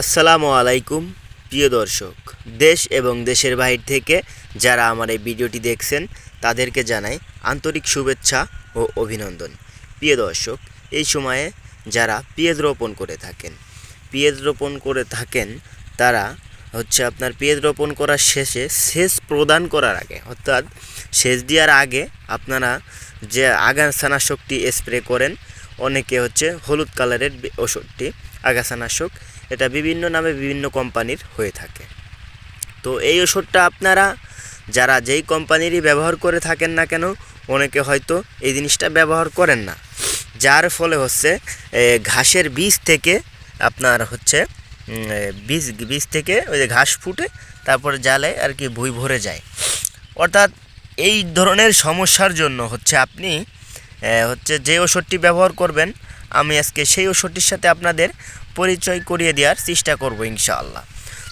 আসসালামু আলাইকুম, প্রিয় দর্শক। দেশ এবং দেশের বাহির থেকে যারা আমার এই ভিডিওটি দেখছেন, তাদেরকে জানাই আন্তরিক শুভেচ্ছা ও অভিনন্দন। প্রিয় দর্শক, এই সময়ে যারা পেঁয়াজ রোপণ করে থাকেন, পেঁয়াজ রোপণ করে থাকেন, তারা হচ্ছে আপনার পেঁয়াজ রোপণ করার শেষে সেচ প্রদান করার আগে, অর্থাৎ সেচ দেওয়ার আগে আপনারা যে আগান আগাছানাশকটি স্প্রে করেন অনেকে হচ্ছে হলুদ কালারের ওষুধটি, আগাছানাশক, এটা বিভিন্ন নামে বিভিন্ন কোম্পানির হয়ে থাকে। তো এই ওষুধটা আপনারা যারা যেই কোম্পানিরই ব্যবহার করে থাকেন না কেন, অনেকে হয়তো এই জিনিসটা ব্যবহার করেন না। যার ফলে হচ্ছে ঘাসের বীজ থেকে আপনার হচ্ছে বীজ বীজ থেকে ওই যে ঘাস ফুটে তারপরে জালে আর কি ভুই ভরে যায়। অর্থাৎ এই ধরনের সমস্যার জন্য হচ্ছে আপনি হচ্ছে যে ওষুধটি ব্যবহার করবেন, আমি আজকে সেই ওষুধটির সাথে আপনাদের পরিচয় করিয়ে দেওয়ার চেষ্টা করব ইনশাআল্লাহ।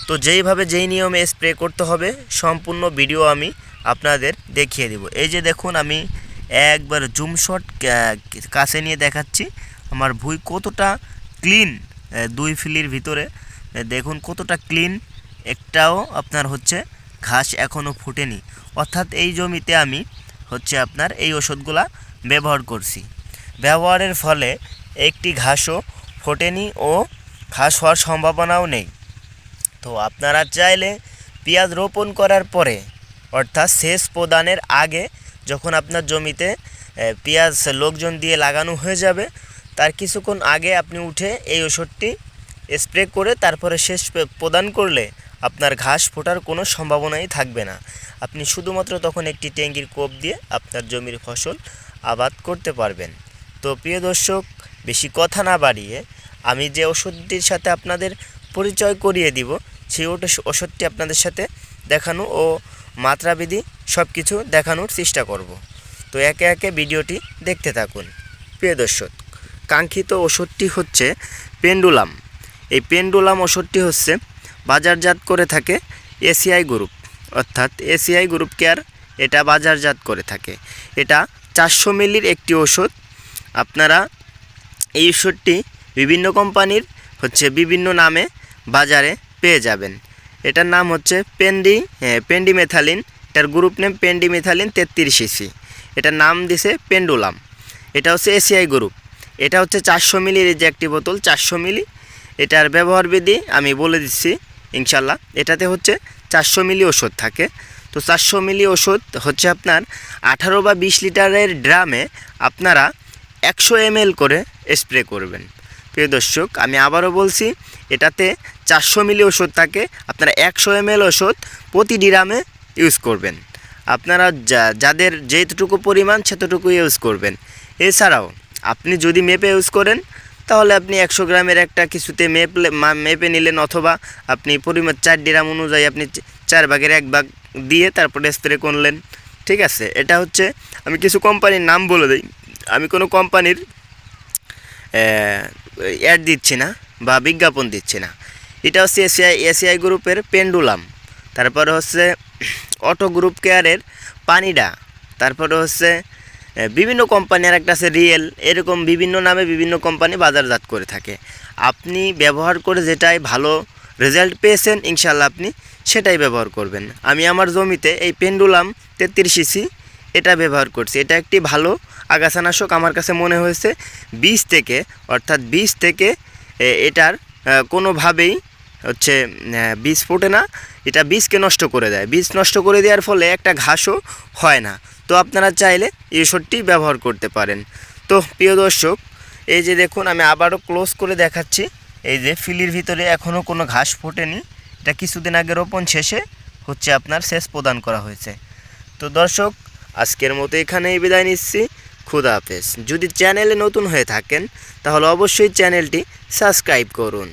তো যেইভাবে যেই নিয়মে স্প্রে করতে হবে, সম্পূর্ণ ভিডিও আমি আপনাদের দেখিয়ে দিব। এই যে দেখুন, আমি একবার জুম শট কাছে নিয়ে দেখাচ্ছি। আমার ভুঁই কতটা ক্লিন দুই ফিলির ভিতরে। দেখুন কতটা ক্লিন, একটাও আপনার হচ্ছে ঘাস এখনও ফুটেনি। অর্থাৎ এই জমিতে আমি হচ্ছে আপনার এই ওষুধগুলা ব্যবহার করছি। ব্যবহারের ফলে একটি ঘাসও ফোটেনি ও ঘাস হওয়ার সম্ভাবনাও নেই। তো আপনারা চাইলে পেঁয়াজ রোপণ করার পরে, অর্থাৎ সেচ প্রদানের আগে যখন আপনার জমিতে পেঁয়াজ লোকজন দিয়ে লাগানো হয়ে যাবে, তার কিছুক্ষণ আগে আপনি উঠে এই ওষুধটি স্প্রে করে তারপরে শেষ প্রদান করলে আপনার ঘাস ফোটার কোনো সম্ভাবনাই থাকবে না। আপনি শুধুমাত্র তখন একটি ট্যাঙ্কির কোপ দিয়ে আপনার জমির ফসল আবাদ করতে পারবেন। তো প্রিয় দর্শক, বেশি কথা না বাড়িয়ে আমি যে ওষুধটির সাথে আপনাদের পরিচয় করিয়ে দিব, সেই ওষুধটি আপনাদের সাথে দেখানো ও মাত্রাবিধি সব কিছু দেখানোর চেষ্টা করব। তো একে একে ভিডিওটি দেখতে থাকুন। প্রিয় দর্শক, কাঙ্ক্ষিত ওষুধটি হচ্ছে পেন্ডুলাম। এই পেন্ডুলাম ওষুধটি হচ্ছে বাজারজাত করে থাকে এসিআই গ্রুপ, অর্থাৎ এসিআই গ্রুপ কেয়ার এটা বাজারজাত করে থাকে। এটা চারশো মিলির একটি ওষুধ। আপনারা এই ওষুধটি বিভিন্ন কোম্পানির হচ্ছে বিভিন্ন নামে বাজারে পেয়ে যাবেন। এটার নাম হচ্ছে পেন্ডি পেন্ডিমেথালিন। এটার গ্রুপ নেম পেন্ডিমেথালিন তেত্রিশ ইসি এটার নাম দিছে পেন্ডুলাম। এটা হচ্ছে এসিআই গ্রুপ। এটা হচ্ছে চারশো মিলির এই যে একটি বোতল, চারশো মিলি। এটার ব্যবহার বিধি আমি বলে দিচ্ছি, ইনশাল্লাহ। এটাতে হচ্ছে চারশো মিলি ওষুধ থাকে। তো চারশো মিলি ওষুধ হচ্ছে আপনার আঠারো বা বিশ লিটারের ড্রামে আপনারা একশো এমএল করে স্প্রে করবেন। প্রিয় দর্শক, আমি আবারও বলছি, এটাতে চারশো মিলি ওষুধ থাকে, আপনারা একশো এমএল ওষুধ প্রতি ড্রামে ইউজ করবেন। আপনারা যা- যাদের যেতটুকু পরিমাণ সেতটুকু ইউজ করবেন। এছাড়াও, আপনি যদি মেপে ইউজ করেন তাহলে আপনি একশো গ্রামের একটা কিছুতে মেপলে মেপে নিলেন অথবা আপনি পরিমাণ চার ড্রাম অনুযায়ী আপনি চার ভাগের এক ভাগ দিয়ে তারপরে স্প্রে করলেন। ঠিক আছে? এটা হচ্ছে, আমি কিছু কোম্পানির নাম বলে দিই। আমি কোনো কোম্পানির অ্যাড দিচ্ছি না বা বিজ্ঞাপন দিচ্ছি না। এটা হচ্ছে এসিআই এসিআই গ্রুপের পেন্ডুলাম। তারপরে হচ্ছে অটো গ্রুপ কেয়ারের পানিডা। তারপরে হচ্ছে বিভিন্ন কোম্পানির একটা আছে রিয়েল এরকম বিভিন্ন নামে বিভিন্ন কোম্পানি বাজারজাত করে থাকে। আপনি ব্যবহার করে যেটাই ভালো রেজাল্ট পেয়েছেন ইনশাল্লাহ আপনি সেটাই ব্যবহার করবেন। আমি আমার জমিতে এই পেন্ডুলাম তেত্রিশ ইসি এটা ব্যবহার করছি। এটা একটি ভালো আগাছানাশক আমার কাছে মনে হয়েছে। বীজ থেকে, অর্থাৎ বীজ থেকে এটার কোনোভাবেই হচ্ছে বীজ ফোটে না। এটা বীজকে নষ্ট করে দেয়। বীজ নষ্ট করে দেওয়ার ফলে একটা ঘাসও হয় না। তো আপনারা চাইলে এই ব্যবহার করতে পারেন। তো প্রিয় দর্শক, এই যে দেখুন, আমি আবারও ক্লোজ করে দেখাচ্ছি। এই যে ফিলির ভিতরে এখনও কোনো ঘাস ফোটেনি। এটা কিছুদিন আগে রোপণ শেষে হচ্ছে আপনার শেষ প্রদান করা হয়েছে। তো দর্শক, আজকের মতো এখানেই বিদায় নিচ্ছি। খুদা হাফেজ। যদি চ্যানেলে নতুন হয়ে থাকেন, তাহলে অবশ্যই চ্যানেলটি সাবস্ক্রাইব করুন।